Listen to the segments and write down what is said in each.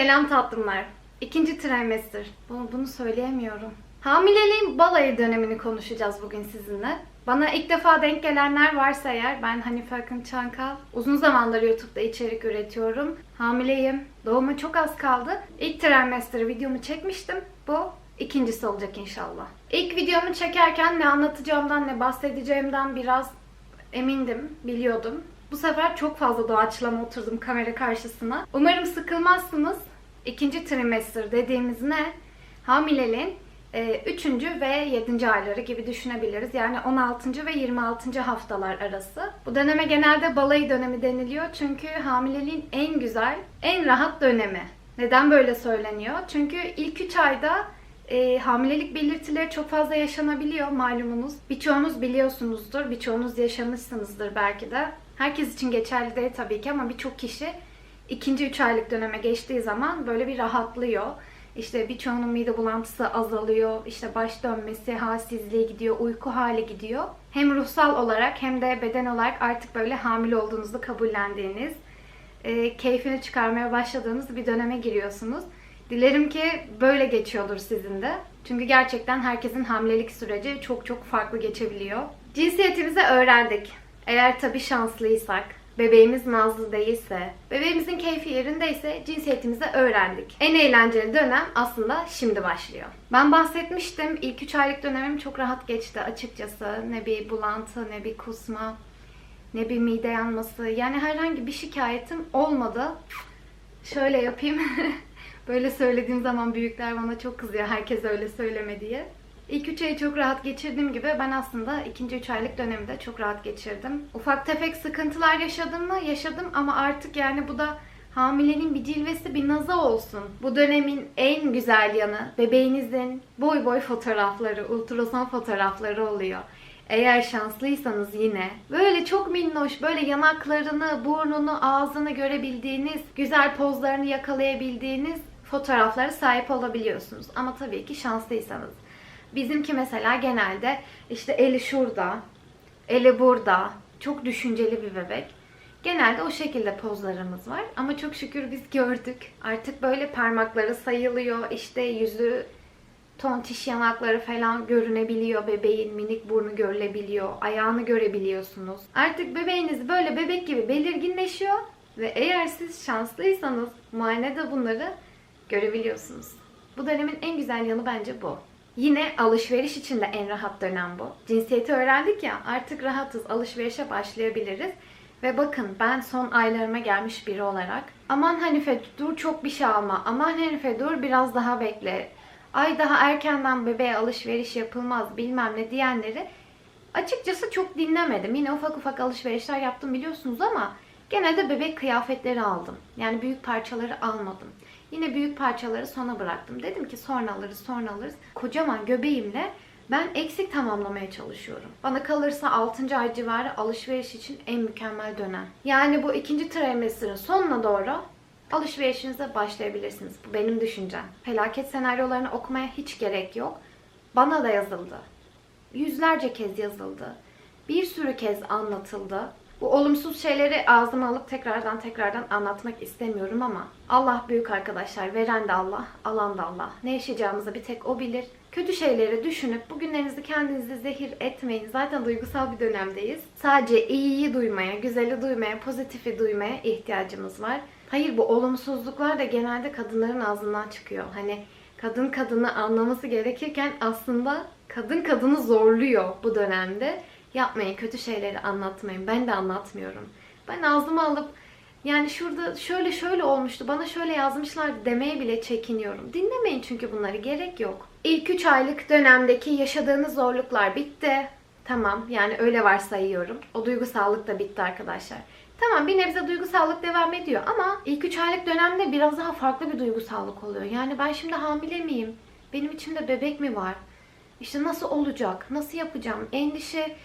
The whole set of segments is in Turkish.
Selam tatlımlar. İkinci trimester. Bunu, bunu söyleyemiyorum. Hamileliğin balayı dönemini konuşacağız bugün sizinle. Bana ilk defa denk gelenler varsa eğer ben Hanife Akın Çankal. Uzun zamandır YouTube'da içerik üretiyorum. Hamileyim. Doğuma çok az kaldı. İlk trimester videomu çekmiştim. Bu ikincisi olacak inşallah. İlk videomu çekerken ne anlatacağımdan ne bahsedeceğimden biraz emindim, biliyordum. Bu sefer çok fazla doğaçlama oturdum kamera karşısına. Umarım sıkılmazsınız. İkinci trimester dediğimiz ne? Hamileliğin 3. ve 7. ayları gibi düşünebiliriz. Yani 16. ve 26. haftalar arası. Bu döneme genelde balayı dönemi deniliyor. Çünkü hamileliğin en güzel, en rahat dönemi. Neden böyle söyleniyor? Çünkü ilk 3 ayda e, hamilelik belirtileri çok fazla yaşanabiliyor malumunuz. Birçoğunuz biliyorsunuzdur, birçoğunuz yaşamışsınızdır belki de. Herkes için geçerli değil tabii ki ama birçok kişi ikinci 3 aylık döneme geçtiği zaman böyle bir rahatlıyor. İşte birçoğunun mide bulantısı azalıyor, işte baş dönmesi, halsizliğe gidiyor, uyku hali gidiyor. Hem ruhsal olarak hem de beden olarak artık böyle hamile olduğunuzu kabullendiğiniz, e, keyfini çıkarmaya başladığınız bir döneme giriyorsunuz. Dilerim ki böyle geçiyordur sizin de. Çünkü gerçekten herkesin hamilelik süreci çok çok farklı geçebiliyor. Cinsiyetimizi öğrendik. Eğer tabii şanslıysak, bebeğimiz nazlı değilse, bebeğimizin keyfi yerindeyse cinsiyetimizi öğrendik. En eğlenceli dönem aslında şimdi başlıyor. Ben bahsetmiştim. İlk 3 aylık dönemim çok rahat geçti açıkçası. Ne bir bulantı, ne bir kusma, ne bir mide yanması. Yani herhangi bir şikayetim olmadı. Şöyle yapayım. Böyle söylediğim zaman büyükler bana çok kızıyor herkes öyle söyleme diye. İlk 3 ayı çok rahat geçirdiğim gibi ben aslında ikinci 3 aylık dönemde çok rahat geçirdim. Ufak tefek sıkıntılar yaşadım mı? Yaşadım ama artık yani bu da hamilenin bir cilvesi bir naza olsun. Bu dönemin en güzel yanı bebeğinizin boy boy fotoğrafları, ultrason fotoğrafları oluyor. Eğer şanslıysanız yine böyle çok minnoş, böyle yanaklarını, burnunu, ağzını görebildiğiniz, güzel pozlarını yakalayabildiğiniz fotoğraflara sahip olabiliyorsunuz. Ama tabii ki şanslıysanız. Bizimki mesela genelde işte eli şurada, eli burada. Çok düşünceli bir bebek. Genelde o şekilde pozlarımız var. Ama çok şükür biz gördük. Artık böyle parmakları sayılıyor. İşte yüzü tontiş yanakları falan görünebiliyor. Bebeğin minik burnu görülebiliyor. Ayağını görebiliyorsunuz. Artık bebeğiniz böyle bebek gibi belirginleşiyor. Ve eğer siz şanslıysanız muayenede bunları görebiliyorsunuz. Bu dönemin en güzel yanı bence bu. Yine alışveriş için de en rahat dönem bu. Cinsiyeti öğrendik ya artık rahatız alışverişe başlayabiliriz. Ve bakın ben son aylarıma gelmiş biri olarak aman Hanife dur çok bir şey alma aman Hanife dur biraz daha bekle ay daha erkenden bebeğe alışveriş yapılmaz bilmem ne diyenleri açıkçası çok dinlemedim. Yine ufak ufak alışverişler yaptım biliyorsunuz ama genelde bebek kıyafetleri aldım. Yani büyük parçaları almadım. Yine büyük parçaları sona bıraktım. Dedim ki sonra alırız, sonra alırız. Kocaman göbeğimle ben eksik tamamlamaya çalışıyorum. Bana kalırsa 6. ay civarı alışveriş için en mükemmel dönem. Yani bu ikinci trimesterin sonuna doğru alışverişinize başlayabilirsiniz. Bu benim düşüncem. Felaket senaryolarını okumaya hiç gerek yok. Bana da yazıldı. Yüzlerce kez yazıldı. Bir sürü kez anlatıldı. Bu olumsuz şeyleri ağzıma alıp tekrardan tekrardan anlatmak istemiyorum ama Allah büyük arkadaşlar. Veren de Allah, alan da Allah. Ne yaşayacağımızı bir tek O bilir. Kötü şeyleri düşünüp bugünlerinizi kendinize zehir etmeyin. Zaten duygusal bir dönemdeyiz. Sadece iyiyi duymaya, güzeli duymaya, pozitifi duymaya ihtiyacımız var. Hayır bu olumsuzluklar da genelde kadınların ağzından çıkıyor. Hani kadın kadını anlaması gerekirken aslında kadın kadını zorluyor bu dönemde. Yapmayın, kötü şeyleri anlatmayın. Ben de anlatmıyorum. Ben ağzıma alıp yani şurada şöyle şöyle olmuştu, bana şöyle yazmışlardı demeye bile çekiniyorum. Dinlemeyin çünkü bunları gerek yok. İlk 3 aylık dönemdeki yaşadığınız zorluklar bitti. Tamam yani öyle varsayıyorum. O duygusallık da bitti arkadaşlar. Tamam bir nebze duygusallık devam ediyor ama ilk 3 aylık dönemde biraz daha farklı bir duygusallık oluyor. Yani ben şimdi hamile miyim? Benim içimde bebek mi var? İşte nasıl olacak? Nasıl yapacağım? Endişe,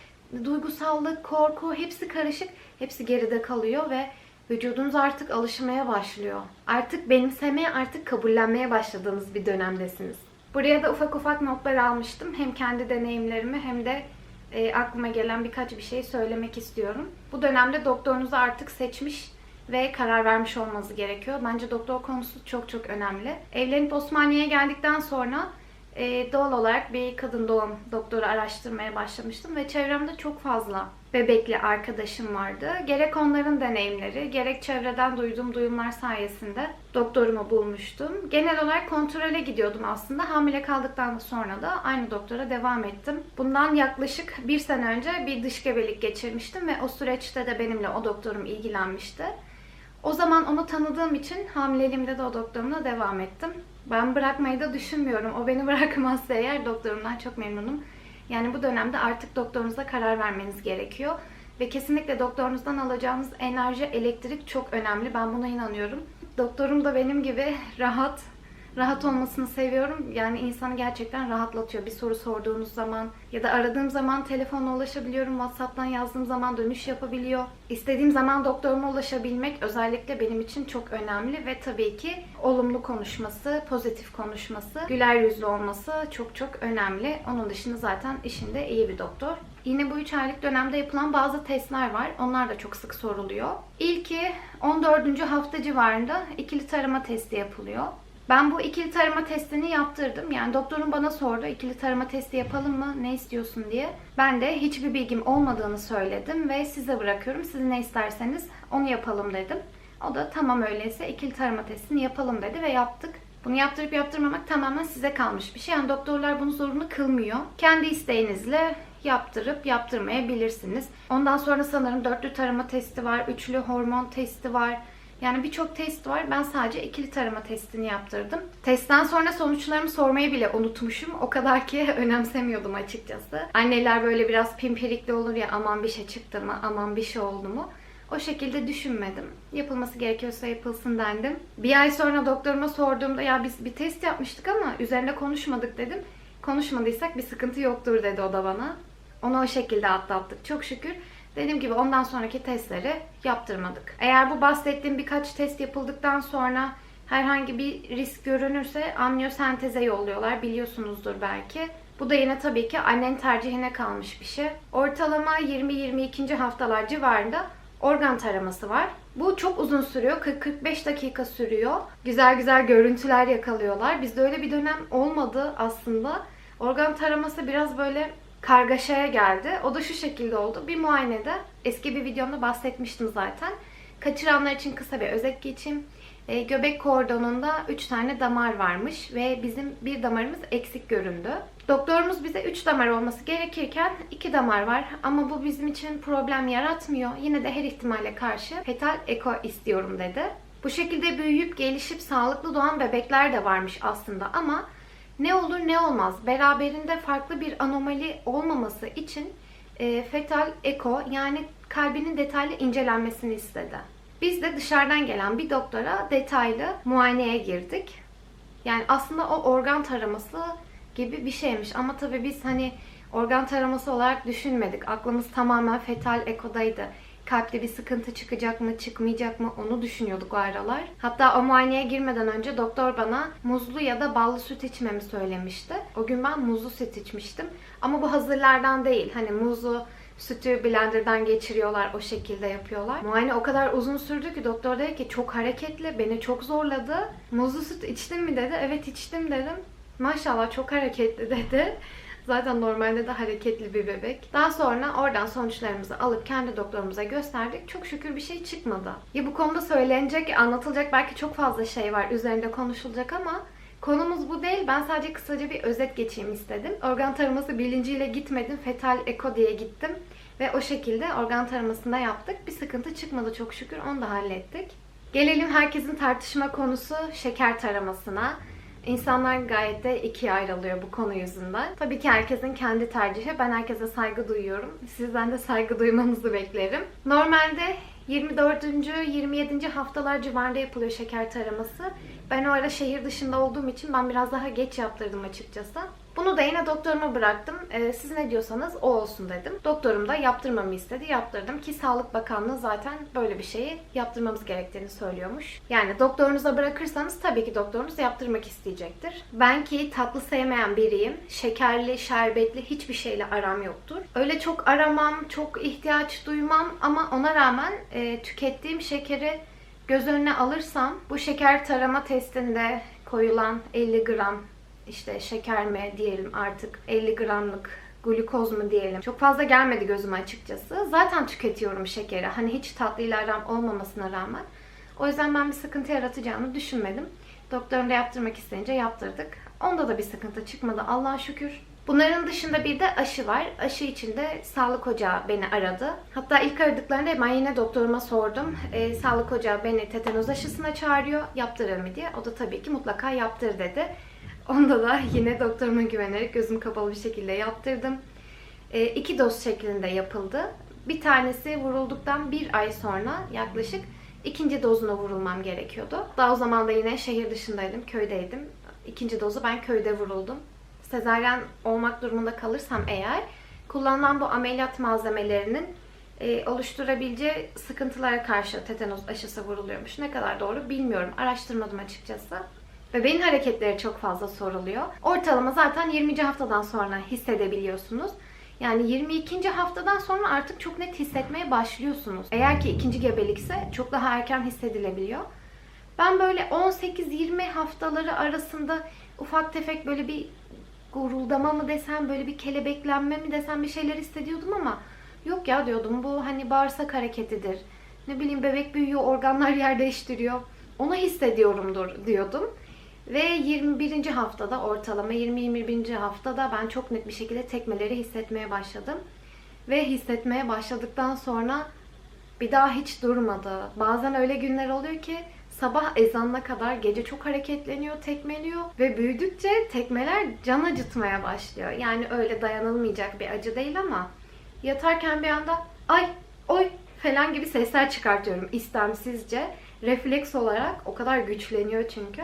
duygusallık, korku hepsi karışık. Hepsi geride kalıyor ve vücudunuz artık alışmaya başlıyor. Artık benimsemeye, artık kabullenmeye başladığınız bir dönemdesiniz. Buraya da ufak ufak notlar almıştım. Hem kendi deneyimlerimi hem de e, aklıma gelen birkaç bir şey söylemek istiyorum. Bu dönemde doktorunuzu artık seçmiş ve karar vermiş olmanız gerekiyor. Bence doktor konusu çok çok önemli. Evlenip Osmaniye'ye geldikten sonra e, doğal olarak bir kadın doğum doktoru araştırmaya başlamıştım ve çevremde çok fazla bebekli arkadaşım vardı. Gerek onların deneyimleri, gerek çevreden duyduğum duyumlar sayesinde doktorumu bulmuştum. Genel olarak kontrole gidiyordum aslında. Hamile kaldıktan sonra da aynı doktora devam ettim. Bundan yaklaşık bir sene önce bir dış gebelik geçirmiştim ve o süreçte de benimle o doktorum ilgilenmişti. O zaman onu tanıdığım için hamileliğimde de o doktorumla devam ettim. Ben bırakmayı da düşünmüyorum. O beni bırakmazsa eğer doktorumdan çok memnunum. Yani bu dönemde artık doktorunuza karar vermeniz gerekiyor. Ve kesinlikle doktorunuzdan alacağınız enerji, elektrik çok önemli. Ben buna inanıyorum. Doktorum da benim gibi rahat, rahat olmasını seviyorum. Yani insanı gerçekten rahatlatıyor. Bir soru sorduğunuz zaman ya da aradığım zaman telefonla ulaşabiliyorum. WhatsApp'tan yazdığım zaman dönüş yapabiliyor. İstediğim zaman doktoruma ulaşabilmek özellikle benim için çok önemli ve tabii ki olumlu konuşması, pozitif konuşması, güler yüzlü olması çok çok önemli. Onun dışında zaten işinde iyi bir doktor. Yine bu 3 aylık dönemde yapılan bazı testler var. Onlar da çok sık soruluyor. İlki 14. hafta civarında ikili tarama testi yapılıyor. Ben bu ikili tarama testini yaptırdım. Yani doktorum bana sordu ikili tarama testi yapalım mı ne istiyorsun diye. Ben de hiçbir bilgim olmadığını söyledim ve size bırakıyorum. Siz ne isterseniz onu yapalım dedim. O da tamam öyleyse ikili tarama testini yapalım dedi ve yaptık. Bunu yaptırıp yaptırmamak tamamen size kalmış bir şey. Yani doktorlar bunu zorunlu kılmıyor. Kendi isteğinizle yaptırıp yaptırmayabilirsiniz. Ondan sonra sanırım dörtlü tarama testi var, üçlü hormon testi var. Yani birçok test var. Ben sadece ikili tarama testini yaptırdım. Testten sonra sonuçlarımı sormayı bile unutmuşum. O kadar ki önemsemiyordum açıkçası. Anneler böyle biraz pimpirikli olur ya aman bir şey çıktı mı, aman bir şey oldu mu. O şekilde düşünmedim. Yapılması gerekiyorsa yapılsın dendim. Bir ay sonra doktoruma sorduğumda ya biz bir test yapmıştık ama üzerinde konuşmadık dedim. Konuşmadıysak bir sıkıntı yoktur dedi o da bana. Onu o şekilde atlattık çok şükür. Dediğim gibi ondan sonraki testleri yaptırmadık. Eğer bu bahsettiğim birkaç test yapıldıktan sonra herhangi bir risk görünürse amniyosenteze yolluyorlar. Biliyorsunuzdur belki. Bu da yine tabii ki annenin tercihine kalmış bir şey. Ortalama 20-22. haftalar civarında organ taraması var. Bu çok uzun sürüyor. 40-45 dakika sürüyor. Güzel güzel görüntüler yakalıyorlar. Bizde öyle bir dönem olmadı aslında. Organ taraması biraz böyle kargaşaya geldi. O da şu şekilde oldu. Bir muayenede eski bir videomda bahsetmiştim zaten. Kaçıranlar için kısa bir özet geçeyim. E, göbek kordonunda 3 tane damar varmış ve bizim bir damarımız eksik göründü. Doktorumuz bize 3 damar olması gerekirken 2 damar var ama bu bizim için problem yaratmıyor. Yine de her ihtimale karşı fetal eko istiyorum dedi. Bu şekilde büyüyüp gelişip sağlıklı doğan bebekler de varmış aslında ama ne olur ne olmaz beraberinde farklı bir anomali olmaması için e, fetal eko yani kalbinin detaylı incelenmesini istedi. Biz de dışarıdan gelen bir doktora detaylı muayeneye girdik. Yani aslında o organ taraması gibi bir şeymiş ama tabii biz hani organ taraması olarak düşünmedik. Aklımız tamamen fetal ekodaydı kalpte bir sıkıntı çıkacak mı, çıkmayacak mı onu düşünüyorduk o aralar. Hatta o muayeneye girmeden önce doktor bana muzlu ya da ballı süt içmemi söylemişti. O gün ben muzlu süt içmiştim. Ama bu hazırlardan değil. Hani muzlu sütü blenderdan geçiriyorlar, o şekilde yapıyorlar. Muayene o kadar uzun sürdü ki doktor dedi ki çok hareketli, beni çok zorladı. Muzlu süt içtin mi dedi. Evet içtim dedim. Maşallah çok hareketli dedi. Zaten normalde de hareketli bir bebek. Daha sonra oradan sonuçlarımızı alıp kendi doktorumuza gösterdik. Çok şükür bir şey çıkmadı. Ya bu konuda söylenecek, anlatılacak belki çok fazla şey var. Üzerinde konuşulacak ama Konumuz bu değil. Ben sadece kısaca bir özet geçeyim istedim. Organ taraması bilinciyle gitmedim. Fetal eko diye gittim. Ve o şekilde organ taramasında yaptık. Bir sıkıntı çıkmadı çok şükür. Onu da hallettik. Gelelim herkesin tartışma konusu şeker taramasına. İnsanlar gayet de ikiye ayrılıyor bu konu yüzünden. Tabii ki herkesin kendi tercihi. Ben herkese saygı duyuyorum. Sizden de saygı duymanızı beklerim. Normalde 24. 27. haftalar civarında yapılıyor şeker taraması. Ben o ara şehir dışında olduğum için ben biraz daha geç yaptırdım açıkçası. Bunu da yine doktoruma bıraktım. Ee, siz ne diyorsanız o olsun dedim. Doktorum da yaptırmamı istedi. Yaptırdım ki Sağlık Bakanlığı zaten böyle bir şeyi yaptırmamız gerektiğini söylüyormuş. Yani doktorunuza bırakırsanız tabii ki doktorunuz yaptırmak isteyecektir. Ben ki tatlı sevmeyen biriyim. Şekerli, şerbetli hiçbir şeyle aram yoktur. Öyle çok aramam, çok ihtiyaç duymam ama ona rağmen e, tükettiğim şekeri göz önüne alırsam bu şeker tarama testinde koyulan 50 gram işte şeker mi diyelim artık 50 gramlık glukoz mu diyelim. Çok fazla gelmedi gözüme açıkçası. Zaten tüketiyorum şekeri. Hani hiç tatlıyla aram olmamasına rağmen. O yüzden ben bir sıkıntı yaratacağını düşünmedim. Doktorun da yaptırmak isteyince yaptırdık. Onda da bir sıkıntı çıkmadı Allah'a şükür. Bunların dışında bir de aşı var. Aşı için de sağlık ocağı beni aradı. Hatta ilk aradıklarında ben yine doktoruma sordum. Ee, sağlık ocağı beni tetanoz aşısına çağırıyor. Yaptırır mı diye. O da tabii ki mutlaka yaptır dedi. Onda da yine doktoruma güvenerek gözüm kapalı bir şekilde yaptırdım. E, iki doz şeklinde yapıldı. Bir tanesi vurulduktan bir ay sonra yaklaşık ikinci dozuna vurulmam gerekiyordu. Daha o zaman da yine şehir dışındaydım, köydeydim. İkinci dozu ben köyde vuruldum. Sezaryen olmak durumunda kalırsam eğer kullanılan bu ameliyat malzemelerinin e, oluşturabileceği sıkıntılara karşı tetanoz aşısı vuruluyormuş. Ne kadar doğru bilmiyorum. Araştırmadım açıkçası. Bebeğin hareketleri çok fazla soruluyor. Ortalama zaten 20. haftadan sonra hissedebiliyorsunuz. Yani 22. haftadan sonra artık çok net hissetmeye başlıyorsunuz. Eğer ki ikinci gebelikse çok daha erken hissedilebiliyor. Ben böyle 18-20 haftaları arasında ufak tefek böyle bir guruldama mı desem, böyle bir kelebeklenme mi desem bir şeyler hissediyordum ama yok ya diyordum bu hani bağırsak hareketidir. Ne bileyim bebek büyüyor, organlar yer değiştiriyor. Onu hissediyorumdur diyordum. Ve 21. haftada ortalama 20-21. haftada ben çok net bir şekilde tekmeleri hissetmeye başladım. Ve hissetmeye başladıktan sonra bir daha hiç durmadı. Bazen öyle günler oluyor ki sabah ezanına kadar gece çok hareketleniyor, tekmeliyor ve büyüdükçe tekmeler can acıtmaya başlıyor. Yani öyle dayanılmayacak bir acı değil ama yatarken bir anda ay, oy falan gibi sesler çıkartıyorum istemsizce. Refleks olarak o kadar güçleniyor çünkü.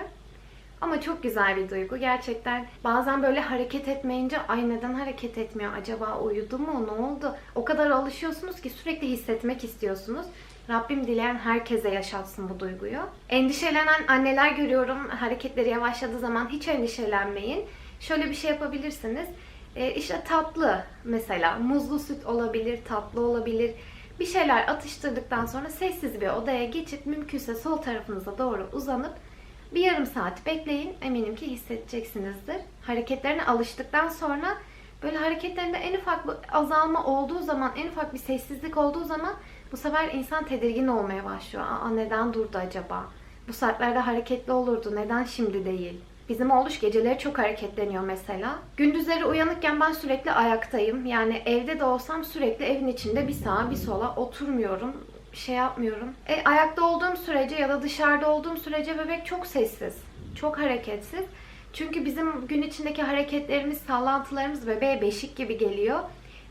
Ama çok güzel bir duygu. Gerçekten bazen böyle hareket etmeyince ay neden hareket etmiyor? Acaba uyudu mu? Ne oldu? O kadar alışıyorsunuz ki sürekli hissetmek istiyorsunuz. Rabbim dileyen herkese yaşatsın bu duyguyu. Endişelenen anneler görüyorum. Hareketleri yavaşladığı zaman hiç endişelenmeyin. Şöyle bir şey yapabilirsiniz. E, işte tatlı mesela muzlu süt olabilir, tatlı olabilir. Bir şeyler atıştırdıktan sonra sessiz bir odaya geçip mümkünse sol tarafınıza doğru uzanıp bir yarım saat bekleyin. Eminim ki hissedeceksinizdir. Hareketlerine alıştıktan sonra böyle hareketlerinde en ufak bir azalma olduğu zaman, en ufak bir sessizlik olduğu zaman bu sefer insan tedirgin olmaya başlıyor. Aa neden durdu acaba? Bu saatlerde hareketli olurdu. Neden şimdi değil? Bizim oğluş geceleri çok hareketleniyor mesela. Gündüzleri uyanıkken ben sürekli ayaktayım. Yani evde de olsam sürekli evin içinde bir sağa bir sola oturmuyorum bir şey yapmıyorum. E, ayakta olduğum sürece ya da dışarıda olduğum sürece bebek çok sessiz, çok hareketsiz. Çünkü bizim gün içindeki hareketlerimiz, sallantılarımız bebeğe beşik gibi geliyor.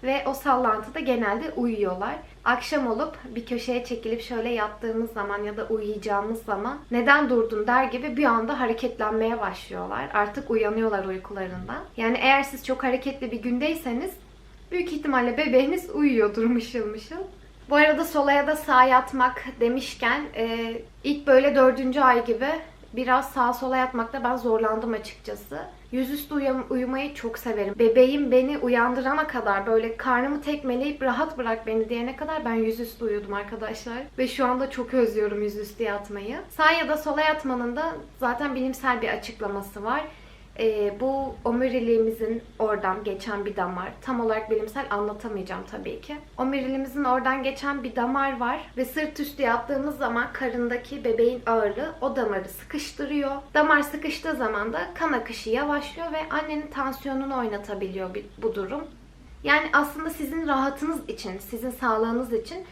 Ve o sallantıda genelde uyuyorlar. Akşam olup bir köşeye çekilip şöyle yattığımız zaman ya da uyuyacağımız zaman neden durdun der gibi bir anda hareketlenmeye başlıyorlar. Artık uyanıyorlar uykularından. Yani eğer siz çok hareketli bir gündeyseniz büyük ihtimalle bebeğiniz uyuyordur mışıl mışıl. Bu arada sola ya da sağa yatmak demişken e, ilk böyle dördüncü ay gibi biraz sağa sola yatmakta ben zorlandım açıkçası. Yüzüstü uyum- uyumayı çok severim. Bebeğim beni uyandırana kadar böyle karnımı tekmeleyip rahat bırak beni diyene kadar ben yüzüstü uyudum arkadaşlar. Ve şu anda çok özlüyorum yüzüstü yatmayı. Sağ ya da sola yatmanın da zaten bilimsel bir açıklaması var. Ee, bu omuriliğimizin oradan geçen bir damar. Tam olarak bilimsel anlatamayacağım tabii ki. Omuriliğimizin oradan geçen bir damar var ve sırt üstü yaptığımız zaman karındaki bebeğin ağırlığı o damarı sıkıştırıyor. Damar sıkıştığı zaman da kan akışı yavaşlıyor ve annenin tansiyonunu oynatabiliyor bu durum. Yani aslında sizin rahatınız için, sizin sağlığınız için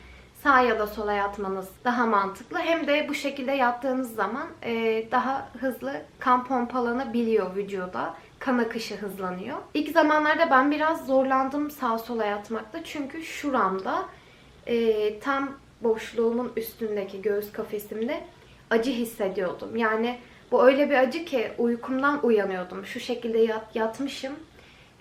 sağ ya da sola yatmanız daha mantıklı. Hem de bu şekilde yattığınız zaman e, daha hızlı kan pompalanabiliyor vücuda. Kan akışı hızlanıyor. İlk zamanlarda ben biraz zorlandım sağ sola yatmakta. Çünkü şuramda e, tam boşluğumun üstündeki göğüs kafesimde acı hissediyordum. Yani bu öyle bir acı ki uykumdan uyanıyordum. Şu şekilde yat, yatmışım.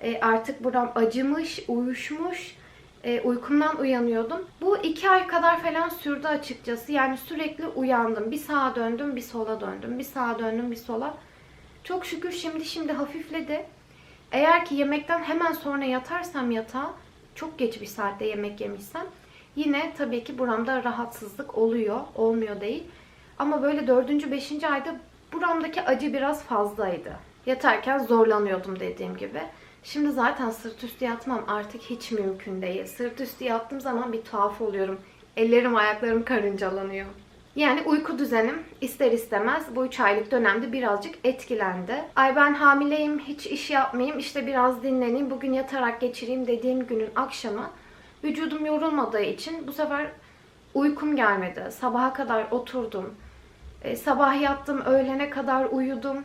E, artık buram acımış, uyuşmuş e, uykumdan uyanıyordum. Bu iki ay kadar falan sürdü açıkçası. Yani sürekli uyandım. Bir sağa döndüm, bir sola döndüm. Bir sağa döndüm, bir sola. Çok şükür şimdi şimdi hafifledi. Eğer ki yemekten hemen sonra yatarsam yatağa, çok geç bir saatte yemek yemişsem yine tabii ki buramda rahatsızlık oluyor. Olmuyor değil. Ama böyle dördüncü, beşinci ayda buramdaki acı biraz fazlaydı. Yatarken zorlanıyordum dediğim gibi. Şimdi zaten sırt üstü yatmam artık hiç mümkün değil. Sırt üstü yattığım zaman bir tuhaf oluyorum. Ellerim ayaklarım karıncalanıyor. Yani uyku düzenim ister istemez bu 3 aylık dönemde birazcık etkilendi. Ay ben hamileyim, hiç iş yapmayayım, işte biraz dinleneyim, bugün yatarak geçireyim dediğim günün akşamı vücudum yorulmadığı için bu sefer uykum gelmedi. Sabaha kadar oturdum. E, sabah yattım, öğlene kadar uyudum.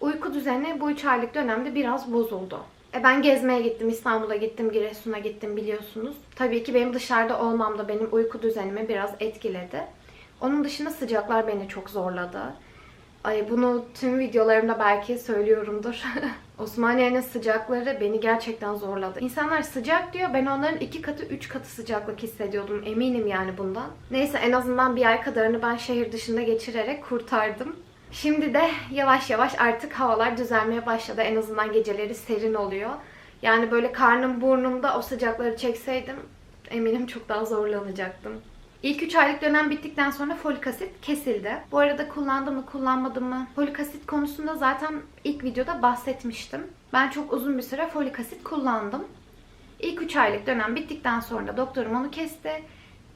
Uyku düzeni bu 3 aylık dönemde biraz bozuldu. E ben gezmeye gittim, İstanbul'a gittim, Giresun'a gittim biliyorsunuz. Tabii ki benim dışarıda olmam da benim uyku düzenimi biraz etkiledi. Onun dışında sıcaklar beni çok zorladı. Ay bunu tüm videolarımda belki söylüyorumdur. Osmaniye'nin sıcakları beni gerçekten zorladı. İnsanlar sıcak diyor. Ben onların iki katı, üç katı sıcaklık hissediyordum. Eminim yani bundan. Neyse en azından bir ay kadarını ben şehir dışında geçirerek kurtardım. Şimdi de yavaş yavaş artık havalar düzelmeye başladı. En azından geceleri serin oluyor. Yani böyle karnım burnumda o sıcakları çekseydim eminim çok daha zorlanacaktım. İlk 3 aylık dönem bittikten sonra folik asit kesildi. Bu arada kullandım mı kullanmadım mı? Folik asit konusunda zaten ilk videoda bahsetmiştim. Ben çok uzun bir süre folik asit kullandım. İlk 3 aylık dönem bittikten sonra doktorum onu kesti.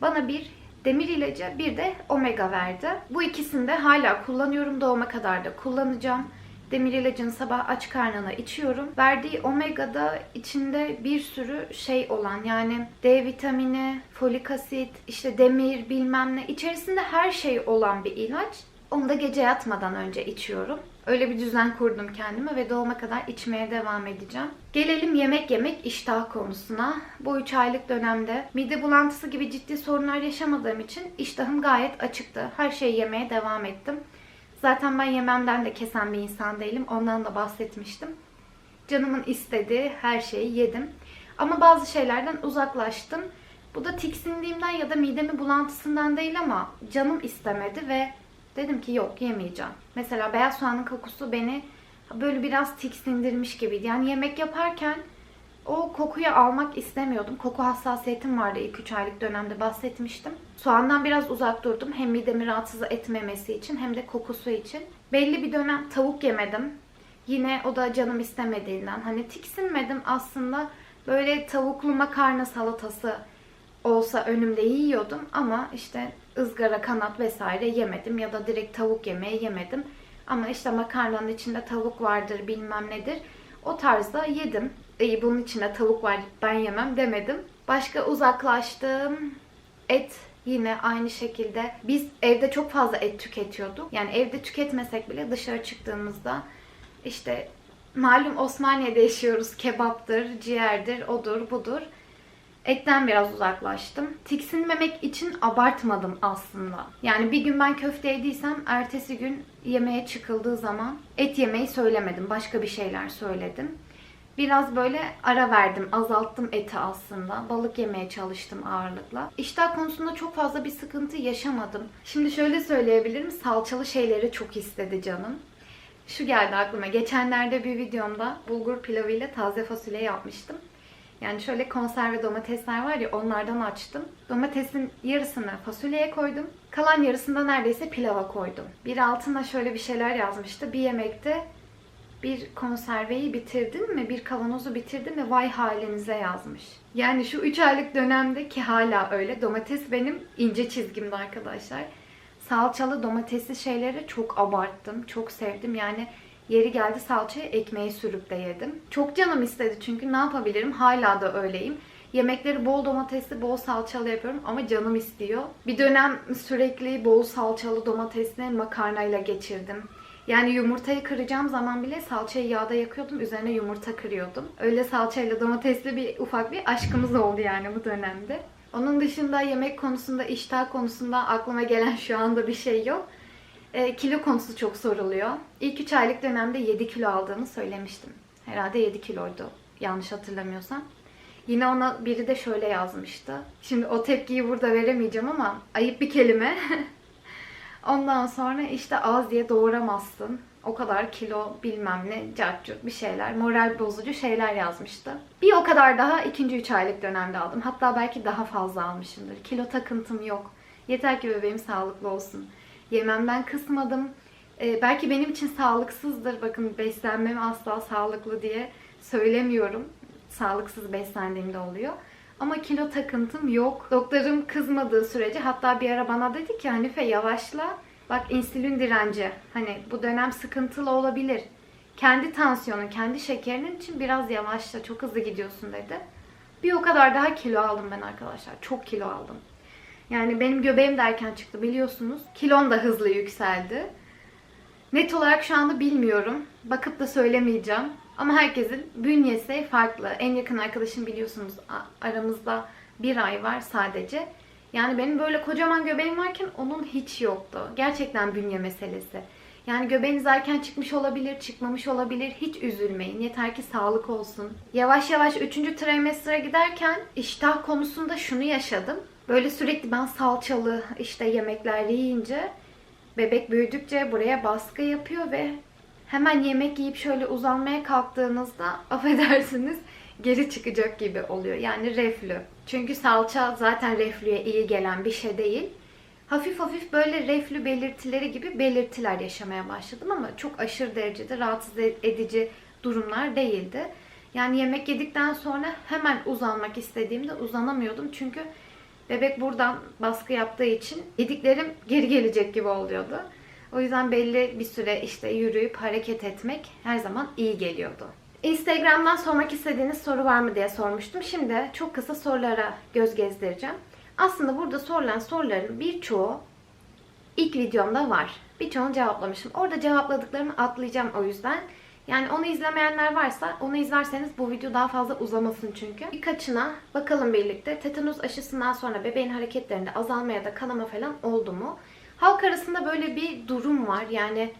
Bana bir demir ilacı bir de omega verdi. Bu ikisini de hala kullanıyorum. Doğuma kadar da kullanacağım. Demir ilacını sabah aç karnına içiyorum. Verdiği omega da içinde bir sürü şey olan yani D vitamini, folik asit, işte demir bilmem ne içerisinde her şey olan bir ilaç. Onu da gece yatmadan önce içiyorum. Öyle bir düzen kurdum kendime ve doğuma kadar içmeye devam edeceğim. Gelelim yemek yemek iştah konusuna. Bu 3 aylık dönemde mide bulantısı gibi ciddi sorunlar yaşamadığım için iştahım gayet açıktı. Her şeyi yemeye devam ettim. Zaten ben yememden de kesen bir insan değilim. Ondan da bahsetmiştim. Canımın istediği her şeyi yedim. Ama bazı şeylerden uzaklaştım. Bu da tiksindiğimden ya da midemi bulantısından değil ama canım istemedi ve dedim ki yok yemeyeceğim. Mesela beyaz soğanın kokusu beni böyle biraz tiksindirmiş gibiydi. Yani yemek yaparken o kokuyu almak istemiyordum. Koku hassasiyetim vardı ilk 3 aylık dönemde bahsetmiştim. Soğandan biraz uzak durdum. Hem midemi rahatsız etmemesi için hem de kokusu için. Belli bir dönem tavuk yemedim. Yine o da canım istemediğinden. Hani tiksinmedim aslında. Böyle tavuklu makarna salatası olsa önümde yiyordum ama işte ızgara, kanat vesaire yemedim ya da direkt tavuk yemeği yemedim. Ama işte makarnanın içinde tavuk vardır bilmem nedir. O tarzda yedim. İyi bunun içinde tavuk var ben yemem demedim. Başka uzaklaştım. Et yine aynı şekilde. Biz evde çok fazla et tüketiyorduk. Yani evde tüketmesek bile dışarı çıktığımızda işte malum Osmaniye'de yaşıyoruz. Kebaptır, ciğerdir, odur, budur. Etten biraz uzaklaştım. Tiksinmemek için abartmadım aslında. Yani bir gün ben köfte yediysem ertesi gün yemeğe çıkıldığı zaman et yemeyi söylemedim. Başka bir şeyler söyledim. Biraz böyle ara verdim, azalttım eti aslında. Balık yemeye çalıştım ağırlıkla. İştah konusunda çok fazla bir sıkıntı yaşamadım. Şimdi şöyle söyleyebilirim, salçalı şeyleri çok istedi canım. Şu geldi aklıma. Geçenlerde bir videomda bulgur pilavı ile taze fasulye yapmıştım. Yani şöyle konserve domatesler var ya onlardan açtım. Domatesin yarısını fasulyeye koydum. Kalan yarısını da neredeyse pilava koydum. Bir altına şöyle bir şeyler yazmıştı. Bir yemekte bir konserveyi bitirdin mi, bir kavanozu bitirdin mi vay halinize yazmış. Yani şu 3 aylık dönemde ki hala öyle domates benim ince çizgimde arkadaşlar. Salçalı domatesli şeyleri çok abarttım, çok sevdim. Yani yeri geldi salçaya ekmeği sürüp de yedim. Çok canım istedi çünkü ne yapabilirim hala da öyleyim. Yemekleri bol domatesli, bol salçalı yapıyorum ama canım istiyor. Bir dönem sürekli bol salçalı domatesli makarnayla geçirdim. Yani yumurtayı kıracağım zaman bile salçayı yağda yakıyordum. Üzerine yumurta kırıyordum. Öyle salçayla domatesli bir ufak bir aşkımız oldu yani bu dönemde. Onun dışında yemek konusunda, iştah konusunda aklıma gelen şu anda bir şey yok. E, kilo konusu çok soruluyor. İlk 3 aylık dönemde 7 kilo aldığımı söylemiştim. Herhalde 7 kiloydu. Yanlış hatırlamıyorsam. Yine ona biri de şöyle yazmıştı. Şimdi o tepkiyi burada veremeyeceğim ama ayıp bir kelime. Ondan sonra işte az diye doğuramazsın. O kadar kilo bilmem ne cartçurt bir şeyler, moral bozucu şeyler yazmıştı. Bir o kadar daha ikinci üç aylık dönemde aldım. Hatta belki daha fazla almışımdır. Kilo takıntım yok. Yeter ki bebeğim sağlıklı olsun. Yememden kısmadım. Ee, belki benim için sağlıksızdır. Bakın beslenmem asla sağlıklı diye söylemiyorum. Sağlıksız beslendiğimde oluyor. Ama kilo takıntım yok. Doktorum kızmadığı sürece hatta bir ara bana dedi ki Hanife yavaşla. Bak insülin direnci. Hani bu dönem sıkıntılı olabilir. Kendi tansiyonun, kendi şekerinin için biraz yavaşla. Çok hızlı gidiyorsun dedi. Bir o kadar daha kilo aldım ben arkadaşlar. Çok kilo aldım. Yani benim göbeğim de erken çıktı biliyorsunuz. Kilom da hızlı yükseldi. Net olarak şu anda bilmiyorum. Bakıp da söylemeyeceğim. Ama herkesin bünyesi farklı. En yakın arkadaşım biliyorsunuz aramızda bir ay var sadece. Yani benim böyle kocaman göbeğim varken onun hiç yoktu. Gerçekten bünye meselesi. Yani göbeğiniz erken çıkmış olabilir, çıkmamış olabilir. Hiç üzülmeyin. Yeter ki sağlık olsun. Yavaş yavaş 3. trimestre giderken iştah konusunda şunu yaşadım. Böyle sürekli ben salçalı işte yemekler yiyince bebek büyüdükçe buraya baskı yapıyor ve hemen yemek yiyip şöyle uzanmaya kalktığınızda affedersiniz geri çıkacak gibi oluyor. Yani reflü. Çünkü salça zaten reflüye iyi gelen bir şey değil. Hafif hafif böyle reflü belirtileri gibi belirtiler yaşamaya başladım ama çok aşırı derecede rahatsız edici durumlar değildi. Yani yemek yedikten sonra hemen uzanmak istediğimde uzanamıyordum. Çünkü bebek buradan baskı yaptığı için yediklerim geri gelecek gibi oluyordu. O yüzden belli bir süre işte yürüyüp hareket etmek her zaman iyi geliyordu. Instagram'dan sormak istediğiniz soru var mı diye sormuştum. Şimdi çok kısa sorulara göz gezdireceğim. Aslında burada sorulan soruların birçoğu ilk videomda var. Birçoğunu cevaplamışım. Orada cevapladıklarımı atlayacağım o yüzden. Yani onu izlemeyenler varsa onu izlerseniz bu video daha fazla uzamasın çünkü. Birkaçına bakalım birlikte. Tetanus aşısından sonra bebeğin hareketlerinde azalma ya da kanama falan oldu mu? Halk arasında böyle bir durum var. Yani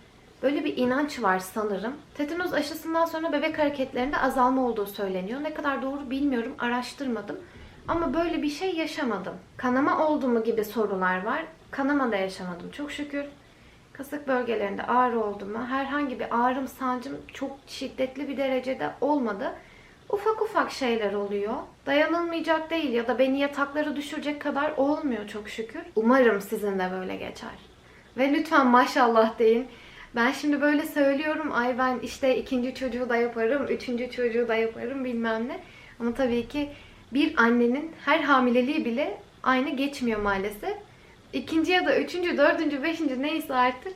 böyle bir inanç var sanırım. Tetanus aşısından sonra bebek hareketlerinde azalma olduğu söyleniyor. Ne kadar doğru bilmiyorum, araştırmadım. Ama böyle bir şey yaşamadım. Kanama oldu mu gibi sorular var. Kanama da yaşamadım çok şükür. Kasık bölgelerinde ağrı oldu mu? Herhangi bir ağrım, sancım çok şiddetli bir derecede olmadı. Ufak ufak şeyler oluyor. Dayanılmayacak değil ya da beni yataklara düşürecek kadar olmuyor çok şükür. Umarım sizin de böyle geçer. Ve lütfen maşallah deyin. Ben şimdi böyle söylüyorum. Ay ben işte ikinci çocuğu da yaparım, üçüncü çocuğu da yaparım bilmem ne. Ama tabii ki bir annenin her hamileliği bile aynı geçmiyor maalesef. İkinci ya da üçüncü, dördüncü, beşinci neyse artık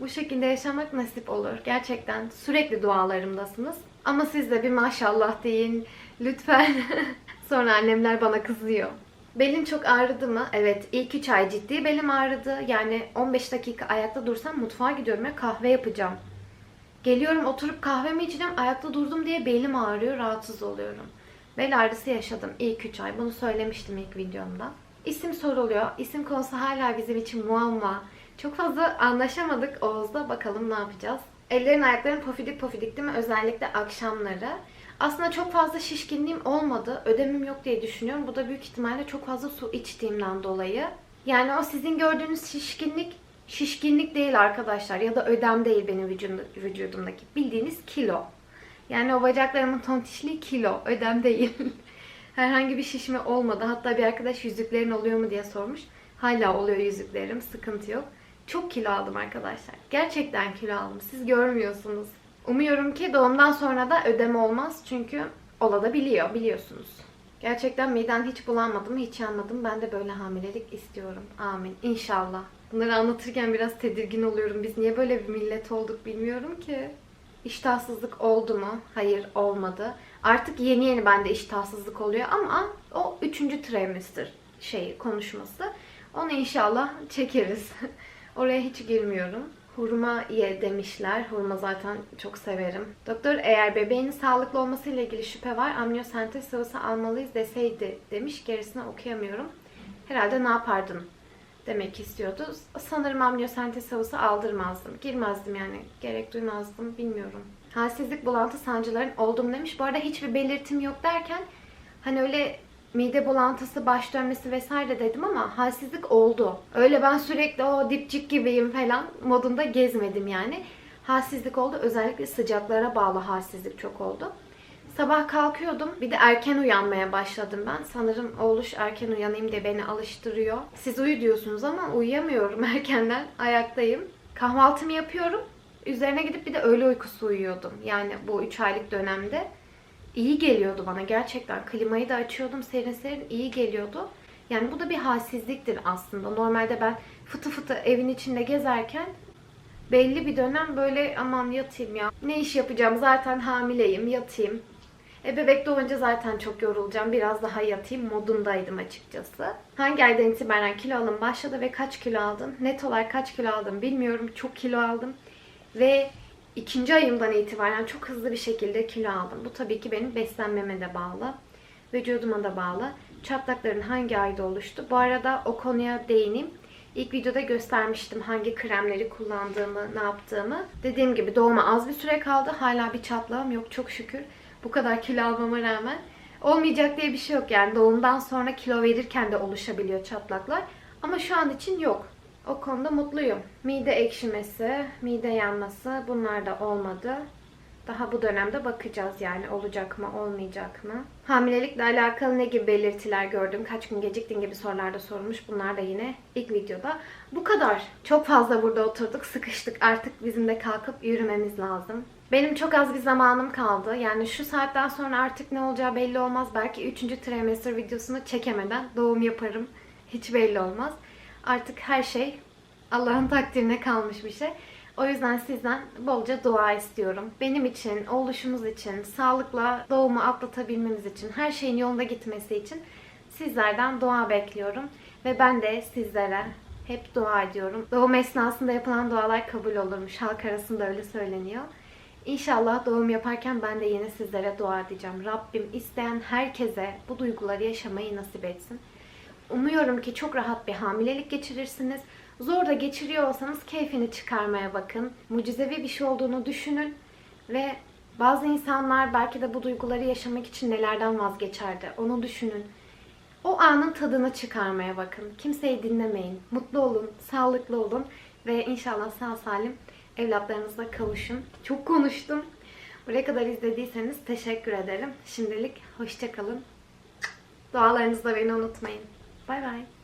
bu şekilde yaşamak nasip olur. Gerçekten sürekli dualarımdasınız. Ama siz de bir maşallah deyin lütfen. Sonra annemler bana kızıyor. Belin çok ağrıdı mı? Evet. ilk 3 ay ciddi belim ağrıdı. Yani 15 dakika ayakta dursam mutfağa gidiyorum ve kahve yapacağım. Geliyorum oturup kahvemi içeceğim. Ayakta durdum diye belim ağrıyor. Rahatsız oluyorum. Bel ağrısı yaşadım ilk 3 ay. Bunu söylemiştim ilk videomda. İsim soruluyor. İsim konusu hala bizim için muamma. Çok fazla anlaşamadık Oğuz'da. Bakalım ne yapacağız. Ellerin ayakların pofidik pofidik değil mi? Özellikle akşamları. Aslında çok fazla şişkinliğim olmadı. Ödemim yok diye düşünüyorum. Bu da büyük ihtimalle çok fazla su içtiğimden dolayı. Yani o sizin gördüğünüz şişkinlik şişkinlik değil arkadaşlar. Ya da ödem değil benim vücudum- vücudumdaki. Bildiğiniz kilo. Yani o bacaklarımın tontişliği kilo. Ödem değil. Herhangi bir şişme olmadı. Hatta bir arkadaş yüzüklerin oluyor mu diye sormuş. Hala oluyor yüzüklerim. Sıkıntı yok. Çok kilo aldım arkadaşlar. Gerçekten kilo aldım. Siz görmüyorsunuz. Umuyorum ki doğumdan sonra da ödeme olmaz. Çünkü olabiliyor biliyorsunuz. Gerçekten midem hiç bulanmadı mı, hiç yanmadım. Ben de böyle hamilelik istiyorum. Amin. İnşallah. Bunları anlatırken biraz tedirgin oluyorum. Biz niye böyle bir millet olduk bilmiyorum ki. İştahsızlık oldu mu? Hayır olmadı. Artık yeni yeni bende iştahsızlık oluyor ama o üçüncü trimester şeyi konuşması. Onu inşallah çekeriz. Oraya hiç girmiyorum. Hurma ye demişler. Hurma zaten çok severim. Doktor eğer bebeğin sağlıklı olmasıyla ilgili şüphe var amniyosentez sıvısı almalıyız deseydi demiş. Gerisini okuyamıyorum. Herhalde ne yapardın demek istiyordu. Sanırım amniyosentez sıvısı aldırmazdım. Girmezdim yani. Gerek duymazdım. Bilmiyorum. Halsizlik, bulantı, sancıların oldum demiş. Bu arada hiçbir belirtim yok derken hani öyle mide bulantısı, baş dönmesi vesaire dedim ama halsizlik oldu. Öyle ben sürekli o dipçik gibiyim falan modunda gezmedim yani. Halsizlik oldu. Özellikle sıcaklara bağlı halsizlik çok oldu. Sabah kalkıyordum. Bir de erken uyanmaya başladım ben. Sanırım oğluş erken uyanayım diye beni alıştırıyor. Siz uyu diyorsunuz ama uyuyamıyorum erkenden. Ayaktayım. Kahvaltımı yapıyorum. Üzerine gidip bir de öğle uykusu uyuyordum. Yani bu 3 aylık dönemde. iyi geliyordu bana gerçekten. Klimayı da açıyordum serin serin iyi geliyordu. Yani bu da bir halsizliktir aslında. Normalde ben fıtı fıtı evin içinde gezerken belli bir dönem böyle aman yatayım ya. Ne iş yapacağım zaten hamileyim yatayım. E bebek doğunca zaten çok yorulacağım. Biraz daha yatayım modundaydım açıkçası. Hangi aydan itibaren kilo alım başladı ve kaç kilo aldım? Net olarak kaç kilo aldım bilmiyorum. Çok kilo aldım. Ve ikinci ayımdan itibaren çok hızlı bir şekilde kilo aldım. Bu tabii ki benim beslenmeme de bağlı. Vücuduma da bağlı. Çatlakların hangi ayda oluştu? Bu arada o konuya değineyim. İlk videoda göstermiştim hangi kremleri kullandığımı, ne yaptığımı. Dediğim gibi doğuma az bir süre kaldı. Hala bir çatlağım yok çok şükür. Bu kadar kilo almama rağmen. Olmayacak diye bir şey yok yani doğumdan sonra kilo verirken de oluşabiliyor çatlaklar. Ama şu an için yok. O konuda mutluyum. Mide ekşimesi, mide yanması bunlar da olmadı. Daha bu dönemde bakacağız yani olacak mı olmayacak mı? Hamilelikle alakalı ne gibi belirtiler gördüm? Kaç gün geciktin gibi sorularda sorulmuş. Bunlar da yine ilk videoda. Bu kadar. Çok fazla burada oturduk, sıkıştık. Artık bizim de kalkıp yürümemiz lazım. Benim çok az bir zamanım kaldı. Yani şu saatten sonra artık ne olacağı belli olmaz. Belki 3. trimester videosunu çekemeden doğum yaparım. Hiç belli olmaz. Artık her şey Allah'ın takdirine kalmış bir şey. O yüzden sizden bolca dua istiyorum. Benim için, oluşumuz için, sağlıkla doğumu atlatabilmemiz için, her şeyin yolunda gitmesi için sizlerden dua bekliyorum. Ve ben de sizlere hep dua ediyorum. Doğum esnasında yapılan dualar kabul olurmuş. Halk arasında öyle söyleniyor. İnşallah doğum yaparken ben de yine sizlere dua edeceğim. Rabbim isteyen herkese bu duyguları yaşamayı nasip etsin. Umuyorum ki çok rahat bir hamilelik geçirirsiniz. Zor da geçiriyor olsanız keyfini çıkarmaya bakın. Mucizevi bir şey olduğunu düşünün ve bazı insanlar belki de bu duyguları yaşamak için nelerden vazgeçerdi. Onu düşünün. O anın tadını çıkarmaya bakın. Kimseyi dinlemeyin. Mutlu olun, sağlıklı olun ve inşallah sağ salim evlatlarınızla kavuşun. Çok konuştum. Buraya kadar izlediyseniz teşekkür ederim. Şimdilik hoşçakalın. Dualarınızda beni unutmayın. 拜拜。